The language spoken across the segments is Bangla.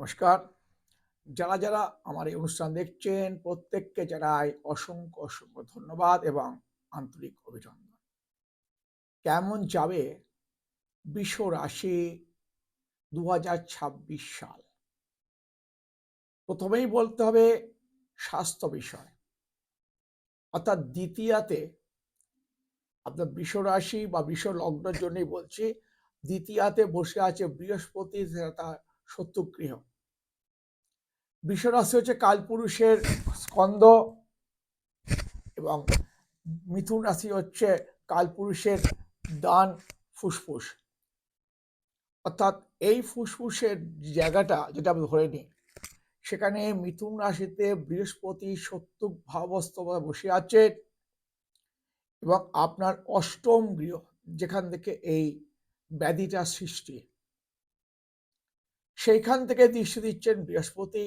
নমস্কার। যারা যারা আমার এই অনুষ্ঠান দেখছেন, প্রত্যেককে জানাই অসংখ্য অসংখ্য ধন্যবাদ এবং আন্তরিক অভিনন্দন। কেমন যাবে বিশ্ব রাশি দু হাজার ছাব্বিশ সাল? প্রথমেই বলতে হবে স্বাস্থ্য বিষয়। অর্থাৎ দ্বিতীয়াতে আপনার বিশ্ব রাশি বা বিশ্ব লগ্নের জন্যই বলছি, দ্বিতীয়াতে বসে আছে বৃহস্পতি তার শত্রুগৃহ। বিশ্বরাশি হচ্ছে কালপুরুষের স্কন্দ এবং মিথুন রাশি হচ্ছে কালপুরুষের দান ফুসফুস। অর্থাৎ এই ফুসফুসের জায়গাটা যেটা আমি ধরে নিই, সেখানে মিথুন রাশিতে বৃহস্পতি সত্য ভাবস্থ বসে আছে এবং আপনার অষ্টম গৃহ যেখান থেকে এই ব্যাধিটা সৃষ্টি, সেইখান থেকে দৃষ্টি দিচ্ছেন বৃহস্পতি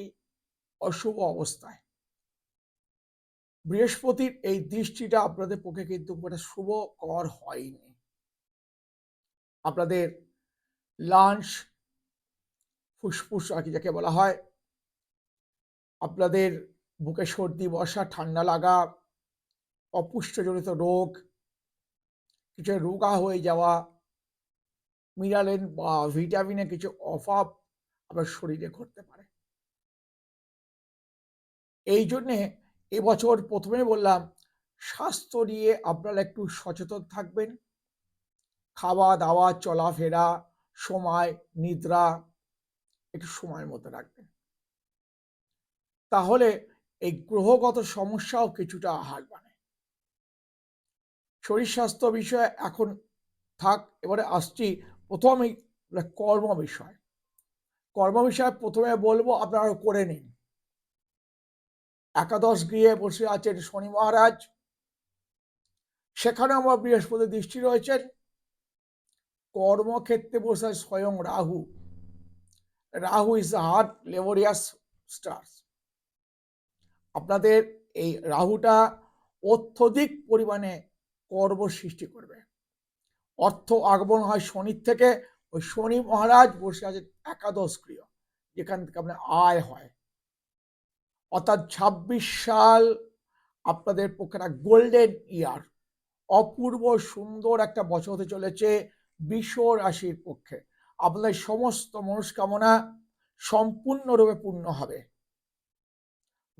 অশুভ অবস্থায়। বৃহস্পতির এই দৃষ্টিটা আপনাদের পক্ষে কিন্তু শুভ কর হয়নি। আপনাদের লাঞ্চ, ফুসফুস আর কি যাকে বলা হয়, আপনাদের বুকে সর্দি বসা ঠান্ডা লাগা, অপুষ্টজনিত রোগ, কিছু রোগা হয়ে যাওয়া, মিনারেল বা ভিটামিনের কিছু অভাব আপনার শরীরে ঘটতে পারে। এই জন্যে এবছর প্রথমে বললাম, স্বাস্থ্য নিয়ে আপনারা একটু সচেতন থাকবেন। খাওয়া দাওয়া চলাফেরা, সময়, নিদ্রা, একটু সময়ের মধ্যে রাখবেন। তাহলে এই গ্রহগত সমস্যাও কিছুটা হার মানে। শরীর স্বাস্থ্য বিষয়ে এখন থাক, এবারে আসছি প্রথমেই কর্ম বিষয়। কর্ম বিষয়ে প্রথমে বলব আপনারা করে নিন। একাদশ গৃহে বসে আছেন শনি মহারাজ। সেখানে আমার বৃহস্পতি দৃষ্টি রয়েছেন। কর্মক্ষেত্রে বসে স্বয়ং Rahu. Rahu is hard laborious stars আপনাদের এই রাহুটা অত্যধিক পরিমাণে কর্ম সৃষ্টি করবে। অর্থ আগমন হয় শনির থেকে। ওই শনি মহারাজ বসে আছেন একাদশ গৃহ, যেখান থেকে আপনার আয় হয়। অর্থাৎ ছাব্বিশ সাল আপনাদের পক্ষে একটা গোল্ডেন ইয়ার অপূর্ব সুন্দর একটা বছর হতে চলেছে বিশ্ব রাশির পক্ষে। আপনাদের সমস্ত মনস্কামনা সম্পূর্ণরূপে পূর্ণ হবে।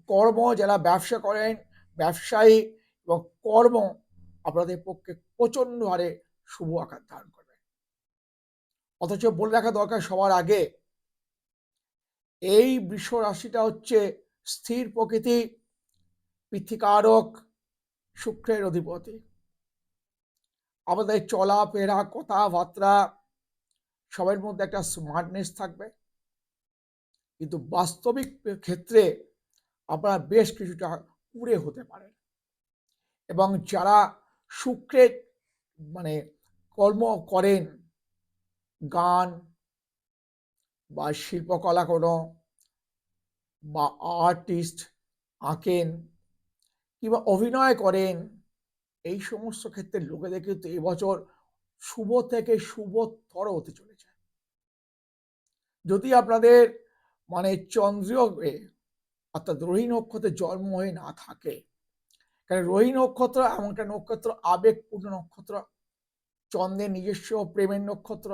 কর্ম যারা ব্যবসা করেন, ব্যবসায়ী এবং কর্ম আপনাদের পক্ষে প্রচণ্ড হারে শুভ আকার ধারণ করবে। অথচ বলে রাখা দরকার সবার আগে, এই বিশ্ব রাশিটা হচ্ছে স্থির প্রকৃতি, পৃথিকারক, শুক্রের অধিপতি। আমাদের চলাফেরা কথাবার্তা, সবের মধ্যে একটা স্মার্টনেস থাকবে। কিন্তু বাস্তবিক ক্ষেত্রে আপনারা বেশ কিছুটা উড়ে হতে পারেন এবং যারা শুক্রের মানে কর্ম করেন, গান বা শিল্পকলা কোনো বা আর্টিস্ট আঁকেন কিংবা অভিনয় করেন, এই সমস্ত ক্ষেত্রে লোকেদের কিন্তু এবছর শুভ থেকে শুভতর হতে চলেছে। যদি আপনাদের মানে চন্দ্রীয় অর্থাৎ রোহী নক্ষত্রে জন্ম হয়ে না থাকে, কারণ রোহী নক্ষত্র এমন একটা নক্ষত্র, আবেগপূর্ণ নক্ষত্র, চন্দ্রের নিজস্ব প্রেমের নক্ষত্র,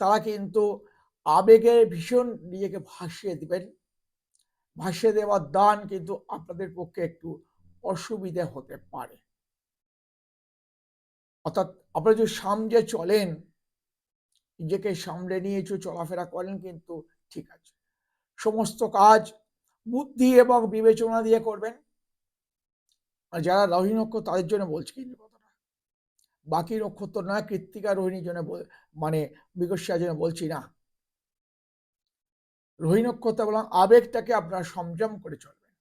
তারা কিন্তু আবেগে ভীষণ নিজেকে ভাসিয়ে দিবেন। ভাসিয়ে দেওয়ার দান কিন্তু আপনাদের পক্ষে একটু অসুবিধে হতে পারে। অর্থাৎ আপনারা যদি সামনে চলেন, নিজেকে সামলে নিয়ে একটু চলাফেরা করেন কিন্তু ঠিক আছে। সমস্ত কাজ বুদ্ধি এবং বিবেচনা দিয়ে করবেন। আর যারা রোহিণী নক্ষত্র, তাদের জন্য বলছি কিন্তু কথাটা। বাকি নক্ষত্র না কৃত্তিকা রোহিণীর জন্য মানে বিকশিয়ার জন্য বলছি না। রোহিণী নক্ষত্র বললাম আবেগটাকে আপনারা সংযম করে চলবেন।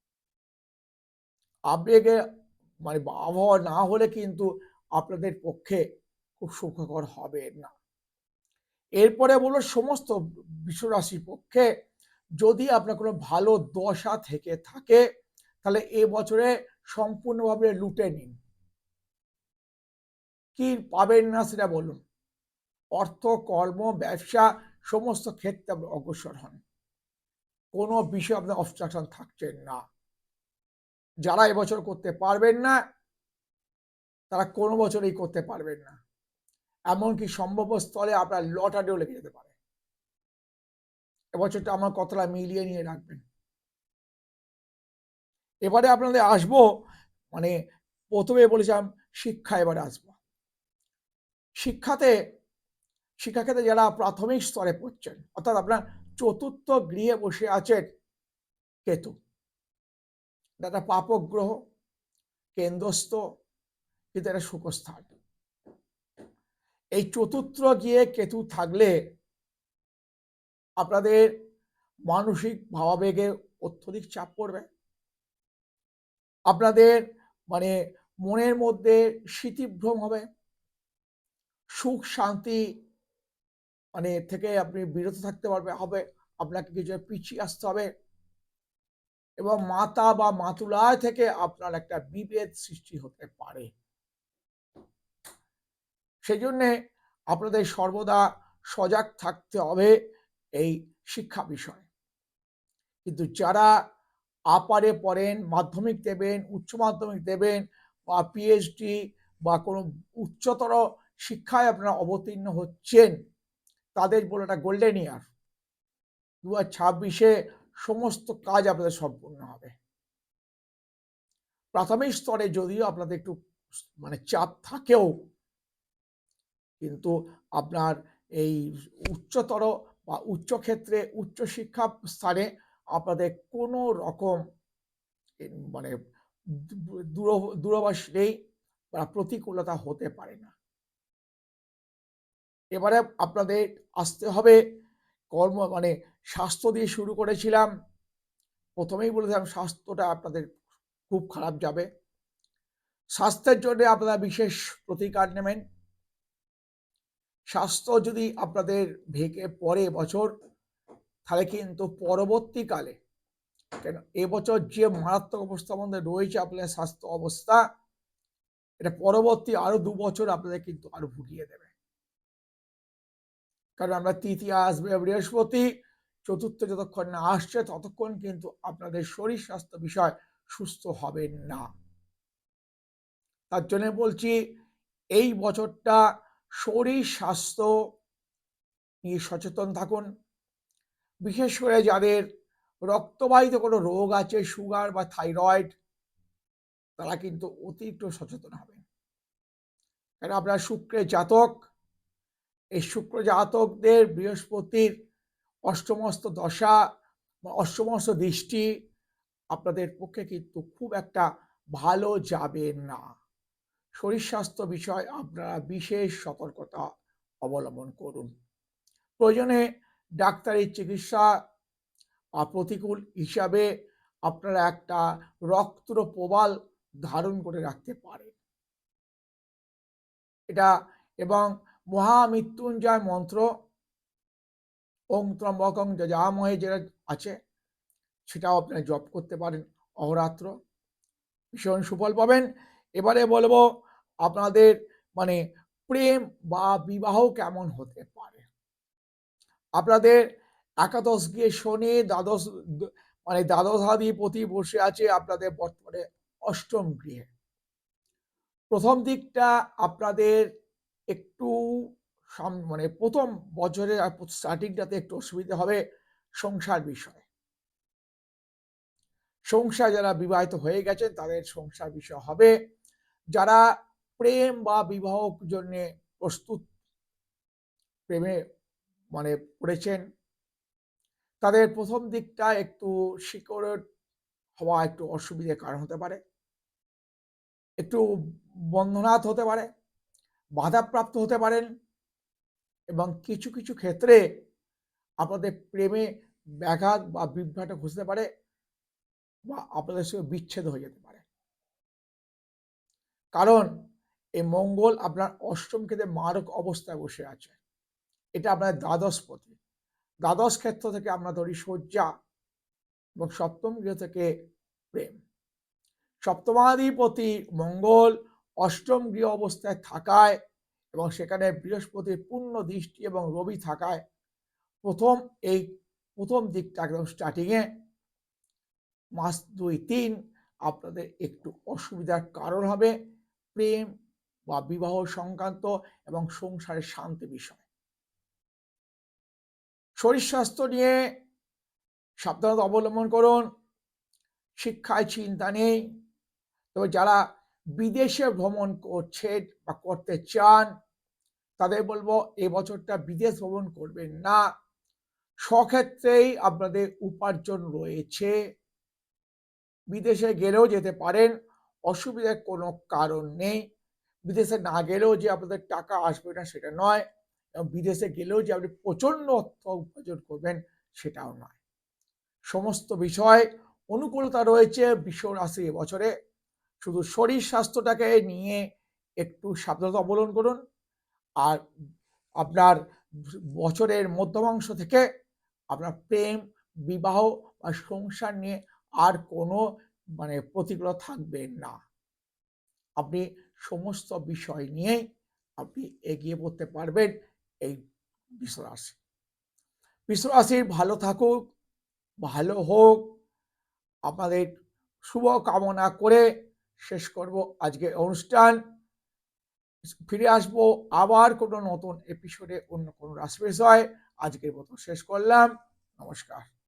আবেগে মানে আবহাওয়া না হলে কিন্তু আপনাদের পক্ষে খুব সুখকর হবে না। এরপরে বলল, সমস্ত বিশ্বরাশির পক্ষে যদি আপনার কোনো ভালো দশা থেকে থাকে, তাহলে এ বছরে সম্পূর্ণভাবে লুটে নিন। কি পাবেন না সেটা বলুন। অর্থ, কর্ম, ব্যবসা, সমস্ত ক্ষেত্রে অগ্রসর হন। কোনো বিষয়ে আপনার অবস্ট্রাকশন থাকছে না। যারা এবছর করতে পারবেন না, তারা কোনো বছরই করতে পারবেন না। এমনকি সম্ভব স্থলে আপনার লটারিও লেগে যেতে পারে। এবছরটা আমার কতটা মিলিয়ে নিয়ে রাখবেন। এবারে আপনাদের আসব মানে প্রথমে বলেছিলাম শিক্ষা, এবারে আসব। শিক্ষাতে, শিক্ষাক্ষেত্রে যারা প্রাথমিক স্তরে পড়ছেন, অর্থাৎ আপনার চতুর্থ গৃহে বসে আছেন কেতু। এটা পাপক গ্রহ কেন্দ্রস্থ কিন্তু এটা সুখস্থান। এই চতুর্থ গিয়ে কেতু থাকলে আপনাদের মানসিক ভাবাবেগে অত্যধিক চাপ পড়বে। আপনাদের মানে মনের মধ্যে স্মৃতিভ্রম হবে। সুখ, শান্তি মানে এর থেকে আপনি বিরত থাকতে পারবে, হবে। আপনাকে কিছু পিছিয়ে আসতে হবে। এবং মাতা বা মাতুলায় থেকে আপনার একটা বিভেদ সৃষ্টি হতে পারে। সেই জন্যে আপনাদের সর্বদা সজাগ থাকতে হবে এই শিক্ষা বিষয়ে। কিন্তু যারা আপারে পড়েন, মাধ্যমিক দেবেন, উচ্চ মাধ্যমিক দেবেন বা পিএইচডি বা কোনো উচ্চতর শিক্ষায় আপনারা অবতীর্ণ হচ্ছেন তাদের বলে একটা গোল্ডেন ইয়ার দু ছাব্বিশে সমস্ত কাজ আপনাদের সম্পূর্ণ হবে। প্রাথমিক স্তরে যদিও আপনাদের একটু মানে চাপ থাকেও, কিন্তু আপনার এই উচ্চতর বা উচ্চক্ষেত্রে উচ্চশিক্ষা স্থানে আপনাদের কোনো রকম মানে দূরবাস নেই বা প্রতিকূলতা হতে পারে না। এবারে আপনাদের আসতে হবে কর্ম মানে স্বাস্থ্য দিয়ে শুরু করেছিলাম। প্রথমেই বলেছিলাম স্বাস্থ্যটা আপনাদের খুব খারাপ যাবে। স্বাস্থ্যের জন্য আপনারা বিশেষ প্রতিকার নেবেন। স্বাস্থ্য যদি আপনাদের ভেঙে পরে বছর তাহলে কিন্তু পরবর্তীকালে, কেন এবছর যে মারাত্মক অবস্থার মধ্যে রয়েছে আপনাদের স্বাস্থ্য অবস্থা, এটা পরবর্তী আরও দু বছর আপনাদের কিন্তু আরও ভুগিয়ে দেবে। কারণ আমরা তৃতীয় আসবে বৃহস্পতি, চতুর্থ যতক্ষণ না আসছে ততক্ষণ কিন্তু আপনাদের শরীর স্বাস্থ্য বিষয় সুস্থ হবে না। তার জন্য বলছি, এই বছরটা শরীর স্বাস্থ্য নিয়ে সচেতন থাকুন। বিশেষ করে যাদের রক্তবাহিত কোনো রোগ আছে, সুগার বা থাইরয়েড, তারা কিন্তু অতিরিক্ত সচেতন হবেন। কারণ আপনার শুক্রের জাতক এই শুক্র জাতকদের বৃহস্পতির অষ্টমস্ত দশা অষ্টমস্ত দৃষ্টি আপনাদের পক্ষে কিন্তু খুব একটা ভালো যাবে না। শরীর স্বাস্থ্য বিষয় আপনারা বিশেষ সতর্কতা অবলম্বন করুন। প্রয়োজনে ডাক্তারি চিকিৎসা প্রতিকূল হিসাবে আপনারা একটা রক্তর প্রবাল ধারণ করে রাখতে পারেন। এটা এবং মহামৃত্যুঞ্জয় মন্ত্র। ওং ত্রম্বকং যজামহে যেটা আছে, সেটাও আপনারা জপ করতে পারেন অহরাত্র। ভীষণ সুফল পাবেন। এবারে বলব আপনাদের মানে প্রেম বা বিবাহ কেমন হতে পারে? আপনাদের একাদশ গিয়ে শনি, দ্বাদশ মানে দ্বাদশাধিপতি বসে আছে আপনাদের বর্তমানে অষ্টম গৃহে। প্রথম দিকটা আপনাদের একটু মানে প্রথম বছরের স্টার্টিংটাতে একটু অসুবিধা হবে সংসার বিষয়। সংসার যারা বিবাহিত হয়ে গেছেন তাদের সংসার বিষয় হবে। যারা প্রেম বা বিবাহ জন্যে প্রস্তুত, প্রেমে মানে পড়েছেন, তাদের প্রথম দিকটা একটু শিকড়ের হওয়া একটু অসুবিধার কারণ হতে পারে। একটু বন্ধনাথ হতে পারে। বাধাপ্রাপ্ত হতে পারেন এবং কিছু কিছু ক্ষেত্রে আপনাদের প্রেমে ব্যাঘাত বা বিভ্রাট ঘুষতে পারে বা আপনাদের সঙ্গে বিচ্ছেদ হয়ে যেতে পারে। কারণ এই মঙ্গল আপনার অষ্টম ক্ষেত্রে মারক অবস্থায় বসে আছে। এটা আপনার দ্বাদশ পতি দ্বাদশ ক্ষেত্র থেকে আমরা ধরি শয্যা এবং সপ্তম গৃহ থেকে প্রেম। সপ্তমাধিপতি মঙ্গল অষ্টম গৃহ অবস্থায় থাকায় এবং সেখানে বৃহস্পতির পূর্ণ দৃষ্টি এবং রবি থাকায় প্রথম এই প্রথম দিকটা একদম স্টার্টিংয়ে মাস দুই, তিন আপনাদের একটু অসুবিধার কারণ হবে প্রেম বা বিবাহ সংক্রান্ত এবং সংসারের শান্তি বিষয়। শরীর স্বাস্থ্য নিয়ে সাবধানতা অবলম্বন করুন, শিক্ষায় চিন্তা নেই। তবে যারা বিদেশে ভ্রমণ করছেন বা করতে চান, তাদের বলব এ বছরটা বিদেশ ভ্রমণ করবেন না। সক্ষেত্রেই আপনাদের উপার্জন রয়েছে। বিদেশে গেলেও যেতে পারেন, অসুবিধার কোনো কারণ নেই। বিদেশে না গেলেও যে আপনাদের টাকা আসবে না সেটা নয়, এবং বিদেশে গেলেও যে আপনি প্রচণ্ড অর্থ উপার্জন করবেন সেটাও নয়। সমস্ত বিষয়, অনুকূলতা রয়েছে বিশ্ব রাশি এবছরে শুধু শরীর স্বাস্থ্যটাকে নিয়ে একটু সাবধানতা অবলম্বন করুন। আর আপনার বছরের মধ্যমাংশ থেকে আপনার প্রেম, বিবাহ বা সংসার নিয়ে আর কোনো মানে প্রতিকূলতা থাকবে না। আপনি সমস্ত বিষয় নিয়েই আপনি এগিয়ে পড়তে পারবেন এই বিশ্বরাশি বিশ্বরাশির ভালো থাকুক, ভালো হোক। আপনাদের শুভ কামনা করে শেষ করব। আজকে অনুষ্ঠান। ফিরে আসব আবার কোনো নতুন এপিসোডে অন্য কোনো রাশি বিষয়। আজকের মতো শেষ করলাম। নমস্কার।